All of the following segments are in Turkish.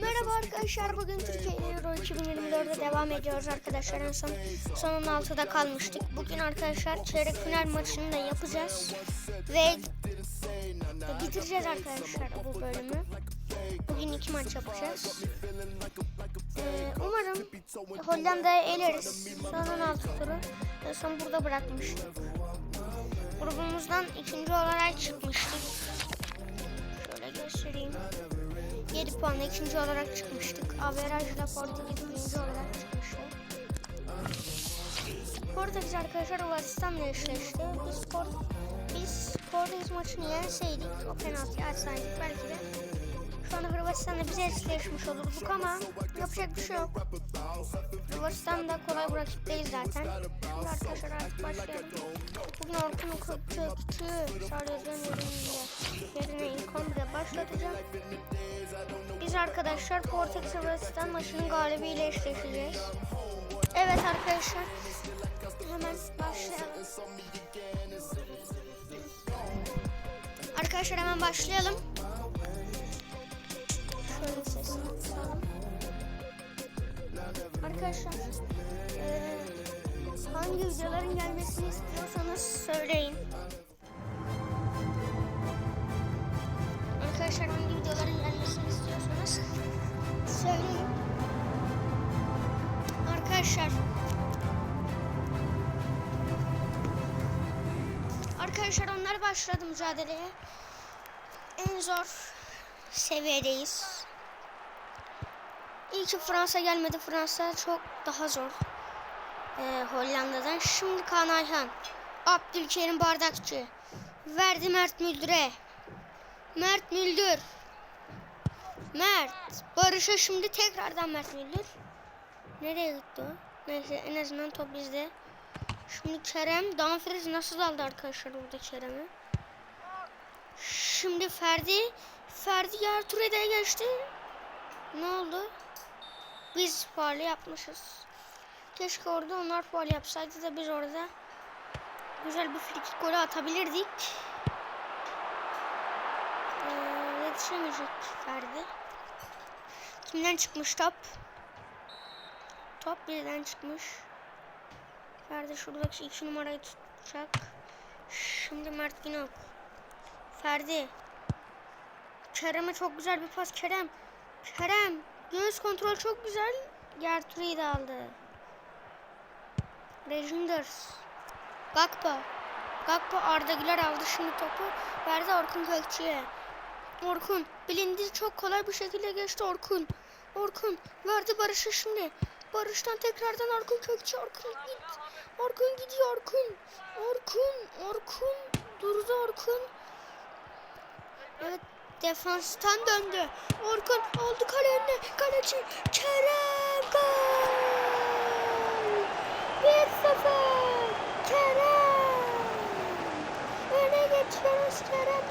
Merhaba arkadaşlar bugün Türkiye Euro 2024'de devam ediyoruz arkadaşlar en son sonun altıda kalmıştık. Bugün arkadaşlar çeyrek final maçını da yapacağız ve bitireceğiz arkadaşlar bu bölümü. Bugün iki maç yapacağız. Ee, umarım Hollanda'ya eleriz. Sonun altı turu. En son burada bırakmıştık. Grubumuzdan ikinci olarak çıkmıştık. Puanla ikinci olarak çıkmıştık. Averajla Portekiz birinci olarak çıkmıştı. Portekiz arkadaşlar Hırvatistan'la eşleşti. Biz, Port biz Portekiz maçını yenseydik o penaltıyı açsaydık belki de şu anda Hırvatistan'la biz eşleşmiş olurduk ama yapacak bir şey yok. Hırvatistan da kolay bir rakip değil zaten. Arkadaşlar artık başlayalım. Bugün Orkun Kökçü Sarıyazı'nın yerinde yerine ilk 11'e başlatacağım. Biz arkadaşlar Portekiz Hırvatistan maçının galibiyle eşleşeceğiz. Evet arkadaşlar hemen başlayalım. Arkadaşlar hemen başlayalım. Şöyle sesini. Arkadaşlar eee, hangi videoların gelmesini istiyorsanız söyleyin. Arkadaşlar hangi videoların gelmesini istiyorsanız söyleyin. Arkadaşlar Arkadaşlar onlar başladı mücadeleye. En zor seviyedeyiz. İyi ki Fransa gelmedi. Fransa çok daha zor. Ee, Hollanda'dan. Şimdi Kaan Ayhan. Abdülkerim Bardakçı. Verdi Mert Müldür'e. Mert Müldür. Mert. Barış'a şimdi tekrardan Mert Müldür. Nereye gitti o? Neyse en azından top bizde. Şimdi Kerem. Danfriz nasıl aldı arkadaşlar burada Kerem'i? Şimdi Ferdi. Ferdi Gertrude'ye geçti. Ne oldu? Biz faal yapmışız. Keşke orada onlar faal yapsaydı da biz orada güzel bir frikik golü atabilirdik. Ee, yetişemeyecek Ferdi. Kimden çıkmış top? Top birden çıkmış. Ferdi şuradaki iki numarayı tutacak. Şimdi Mert Günok. Ferdi. Kerem'e çok güzel bir pas. Kerem. Kerem. Göğüs kontrol çok güzel. Gertrude'yi de aldı. Rejinders. Gakpo. Gakpo Arda Güler aldı şimdi topu. Verdi Orkun Kökçü'ye. Orkun. Bilindi çok kolay bir şekilde geçti Orkun. Orkun. Verdi Barış'a şimdi. Barış'tan tekrardan Orkun Kökçü. Orkun git. Orkun gidiyor Orkun. Orkun. Orkun. Durdu Orkun. Evet defanstan döndü. Orkun oldu kale önüne. Kaleci Kerem gol. 1-0. Kerem. Öne geçiyoruz Kerem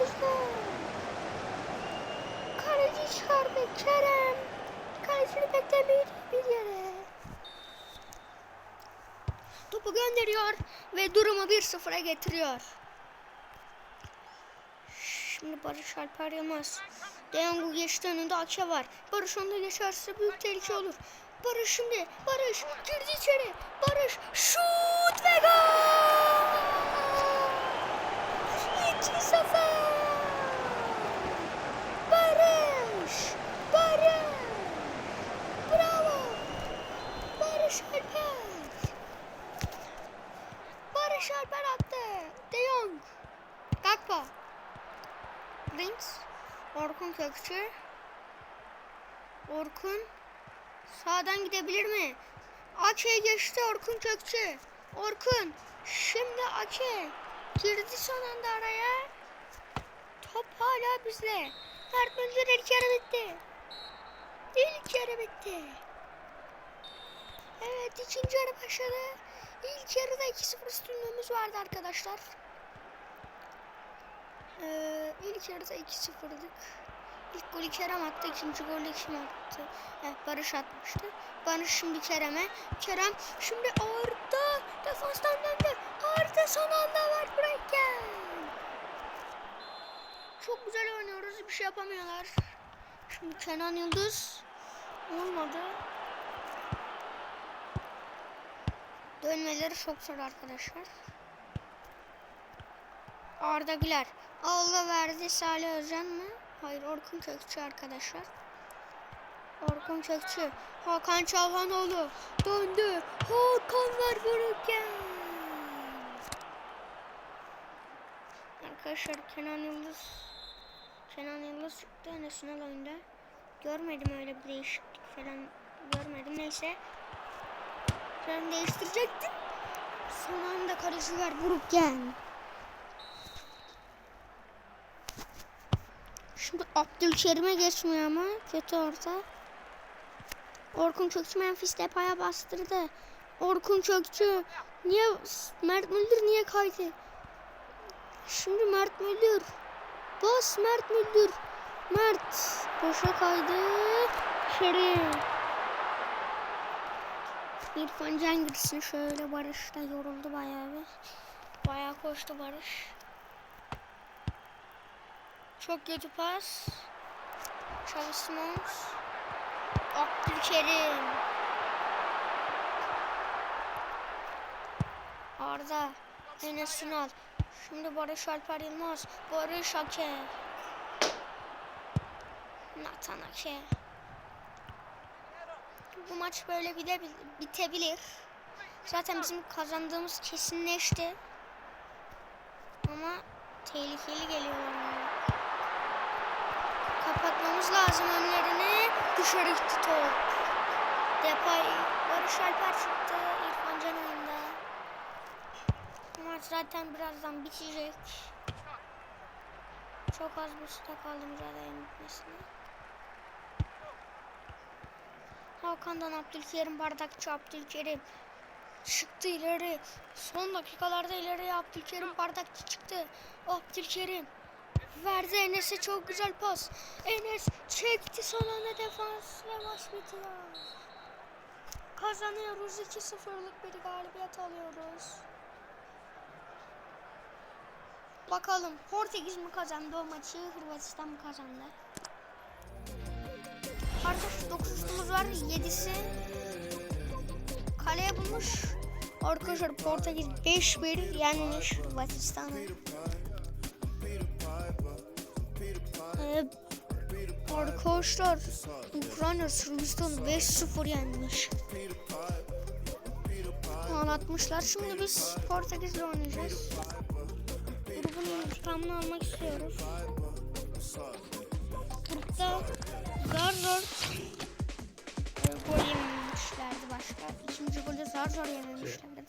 30'da. Kaleci çıkardı Kerem. Kalecini beklemeyi bir yere. Topu gönderiyor ve durumu 1-0'a getiriyor. Şimdi Barış Alper Yılmaz. Deyangu geçti önünde Akça var. Barış onu da geçerse büyük tehlike olur. Barış şimdi. Barış girdi içeri. Barış şut ve gol. 2-0. Barış. Barış. Bravo. Barış Alper. Barış Alper attı. De Jong. Gakpo. Rings. Orkun Kökçü. Orkun. Sağdan gidebilir mi? Ake geçti Orkun Kökçü. Orkun. Şimdi Ake. Girdi son anda araya. Top hala bizde. Mert Müldür ilk yarı bitti. İlk yarı bitti. Evet ikinci yarı başladı. İlk yarıda 2-0 üstünlüğümüz vardı arkadaşlar. Ee, ilk yarıda 2-0'dık. İlk golü Kerem attı, ikinci golü kim attı? Evet, Barış atmıştı. Barış şimdi Kerem'e. Kerem şimdi Arda defanstan döndü. Arda son anda var bırakken. Çok güzel oynuyoruz, bir şey yapamıyorlar. Şimdi Kenan Yıldız olmadı. Dönmeleri çok zor arkadaşlar. Arda Güler. Allah verdi Salih Özcan mı? Hayır Orkun Kökçü arkadaşlar. Orkun Kökçü. Hakan Çalhanoğlu. Döndü. Hakan ver vururken. Arkadaşlar Kenan Yıldız. Kenan Yıldız çıktı Enes Ünal oyunda. Görmedim öyle bir değişiklik falan. Görmedim. Neyse. Ben değiştirecektim. Son anda kaleci ver vururken. Şimdi Abdülkerim'e geçmiyor ama kötü orta. Orkun Kökçü Memphis Depay'a bastırdı. Orkun Kökçü niye Mert Müldür niye kaydı? Şimdi Mert Müldür. Bas Mert Müldür. Mert boşa kaydı. İçeri. İrfan Can girsin şöyle Barış da yoruldu bayağı bir. Bayağı koştu Barış. Çok kötü pas. Simons. Abdülkerim. Arda. Enes Ünal. Şimdi Barış Alper Yılmaz. Barış Ake. Nathan Ake. Bu maç böyle bile bitebilir. Zaten bizim kazandığımız kesinleşti. Ama tehlikeli geliyorlar. Kapatmamız lazım önlerini. Dışarı gitti top. Depay. Barış Alper çıktı. İrfan Can oyunda. Maç zaten birazdan bitecek. Çok az bir süre kaldı mücadelenin bitmesine. Hakan'dan Abdülkerim bardakçı Abdülkerim çıktı ileri. Son dakikalarda ileri Abdülkerim bardakçı çıktı. Abdülkerim verdi Enes'e çok güzel pas. Enes çekti son anda defans ve maç bitiyor. Kazanıyoruz 2-0'lık bir galibiyet alıyoruz. Bakalım Portekiz mi kazandı o maçı Hırvatistan mı kazandı? Arkadaşlar 9 şutumuz var 7'si kaleye bulmuş. Arkadaşlar Portekiz 5-1 yenmiş Hırvatistan'ı. Arkadaşlar Ukrayna Sırbistan 5-0 yenmiş. Anlatmışlar. Şimdi biz Portekiz'le oynayacağız. Grubun intikamını almak istiyoruz. Grupta zar zor gol yememişlerdi başka. İkinci golü zar zor yememişlerdi.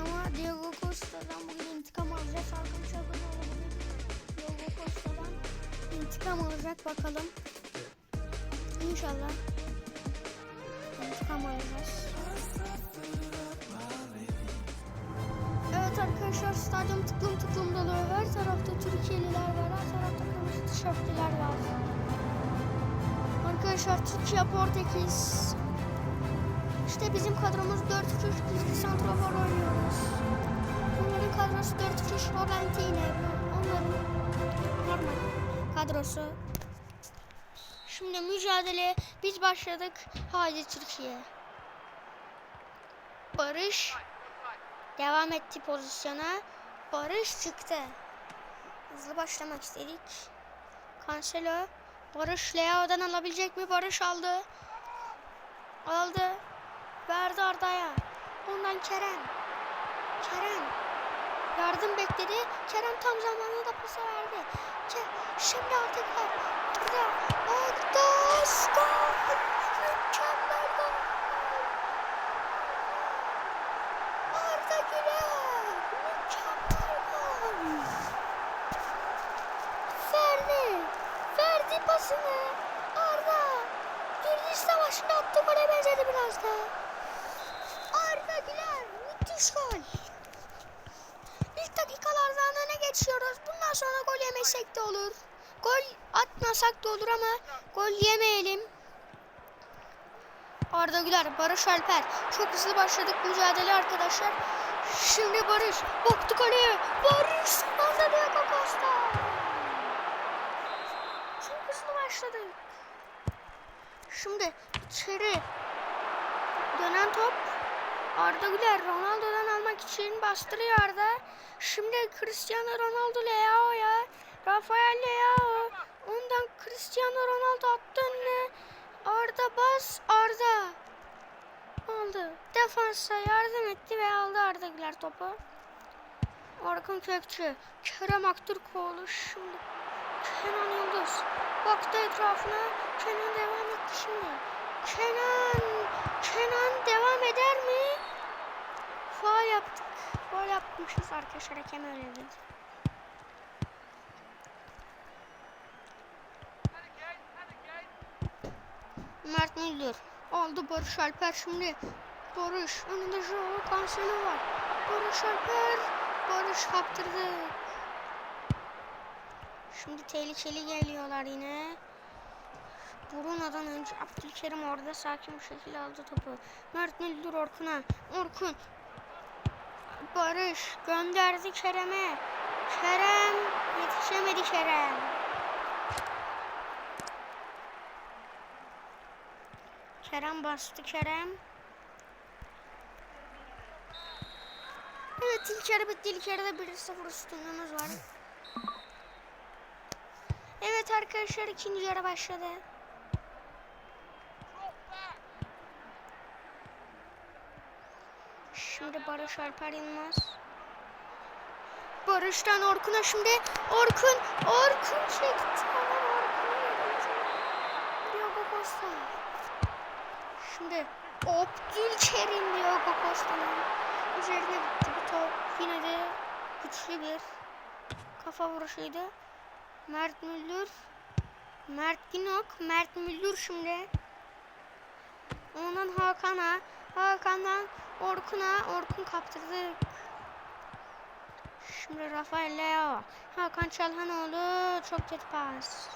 Ama Diego Costa'dan bugün intikam alacağız. Hakan intikam alacak bakalım. İnşallah intikam alacağız. Evet arkadaşlar stadyum tıklım tıklım dolu. Her tarafta Türkiye'liler var. Her tarafta kırmızı tişörtlüler var. Arkadaşlar Türkiye Portekiz. İşte bizim kadromuz 4-3-3 gizli santrafor oynuyoruz. Onların kadrosu 4-3-3 Rolantine. Onların normal kadrosu. Şimdi mücadele biz başladık. Haydi Türkiye. Barış devam etti pozisyona. Barış çıktı. Hızlı başlamak istedik. Cancelo. Barış Leao'dan alabilecek mi? Barış aldı. Aldı. Verdi Arda'ya. Ondan Kerem. Kerem. Yardım bekledi. Kerem tam zamanında pası verdi. Şimdi artık. Arda. Skor. Mükemmel gol. Arda Güler. Mükemmel gol. Ferdi. Verdi pasını. Arda. Gürciş Savaşı'nda attığı gole benzedi biraz da. Arda Güler. Müthiş gol. Dakikalardan öne geçiyoruz. Bundan sonra gol yemesek de olur. Gol atmasak da olur ama gol yemeyelim. Arda Güler, Barış Alper. Çok hızlı başladık mücadele arkadaşlar. Şimdi Barış. Baktı kaleye. Barış. Anda Diego Costa. Çok hızlı başladık. Şimdi içeri dönen top Arda Güler Ronaldo'dan almak için bastırıyor. Şimdi Cristiano Ronaldo Leao'ya. Rafael Leao. Ondan Cristiano Ronaldo attı önüne. Arda bas Arda. Aldı. Defansa yardım etti ve aldı Arda Güler topu. Orkun Kökçü. Kerem Aktürkoğlu şimdi. Kenan Yıldız. Baktı etrafına. Kenan devam etti şimdi. Kenan. Kenan devam eder mi? Faal yaptık. Faal yapmışız arkadaşlar. Hakem öyle dedi. Mert Müldür. Aldı Barış Alper şimdi. Barış. Önünde Joao Cancelo var. Barış Alper. Barış kaptırdı. Şimdi tehlikeli geliyorlar yine. Bruna'dan önce Abdülkerim orada sakin bir şekilde aldı topu. Mert Müldür Orkun'a. Orkun. Barış gönderdi Kerem'e. Kerem yetişemedi Kerem. Kerem bastı Kerem. Evet ilk yarı bitti. İlk yarıda 1-0 üstünlüğümüz var. Evet arkadaşlar ikinci yarı başladı. Şimdi Barış Alper Yılmaz. Barış'tan Orkun'a şimdi Orkun Orkun çekti. Diogo Costa. Şimdi Abdülkerim Diogo Costa'nın üzerine gitti bu top. Yine de güçlü bir kafa vuruşuydu. Mert Müldür. Mert Günok. Mert Müldür şimdi. Ondan Hakan'a. Hakan'dan Orkun'a. Orkun kaptırdı. Şimdi Rafael Leo. Hakan Çalhanoğlu. Çok kötü pas.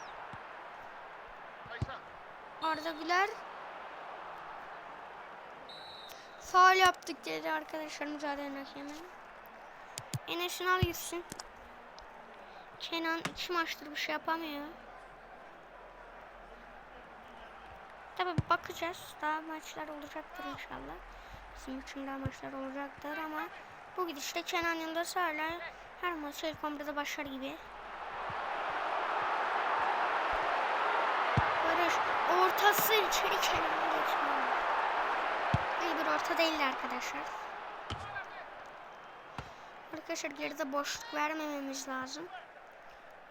Arda Güler. Faal yaptık dedi arkadaşlar mücadelenin hakemi. Enes Ünal gitsin. Kenan iki maçtır bir şey yapamıyor. Tabi bakacağız. Daha maçlar olacaktır inşallah. Bizim için daha maçlar olacaktır ama bu gidişle Kenan Yıldız hala her maçı ilk 11'de başlar gibi. Barış ortası içeri Kenan'a geçmiyor. İyi bir orta değildi arkadaşlar. Arkadaşlar geride boşluk vermememiz lazım.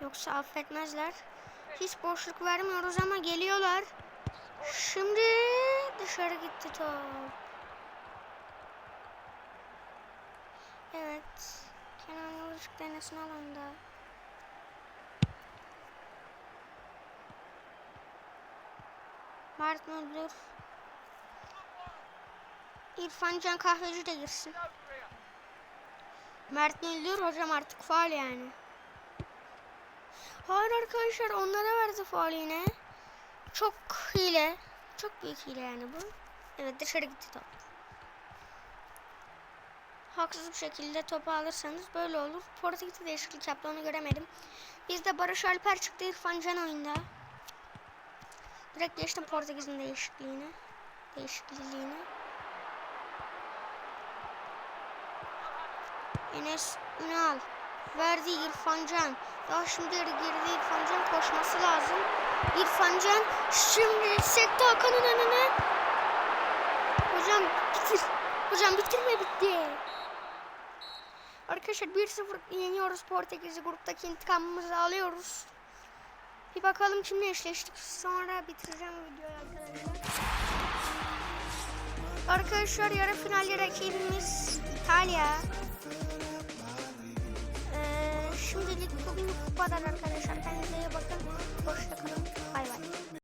Yoksa affetmezler. Hiç boşluk vermiyoruz ama geliyorlar. Şimdi dışarı gitti top. Evet. Yıldızcık denesin alanda. Mert Müldür. İrfan Can Kahveci de girsin. Mert Müldür hocam artık faal yani. Hayır arkadaşlar onlara verdi faal yine. Çok hile. Çok büyük hile yani bu. Evet dışarı gitti top. Haksız bir şekilde topu alırsanız böyle olur. Portekiz'de değişiklik yaptı onu göremedim. Bizde Barış Alper çıktı İrfan Can oyunda. Direkt geçtim Portekiz'in değişikliğine. Değişikliğine. Enes Ünal verdi İrfan Can. Daha şimdi geride İrfan Can koşması lazım. İrfan Can şimdi sekti Hakan'ın önüne. Hocam bitir. Hocam bitirme bitti. Arkadaşlar 1-0 yeniyoruz Portekiz'i gruptaki intikamımızı alıyoruz. Bir bakalım kimle eşleştik. Sonra bitireceğim videoyu arkadaşlar. Arkadaşlar yarı finalde rakibimiz İtalya. Ee, şimdilik bugün bu kadar arkadaşlar. Kendinize iyi bakın. Hoşçakalın. Bay bay.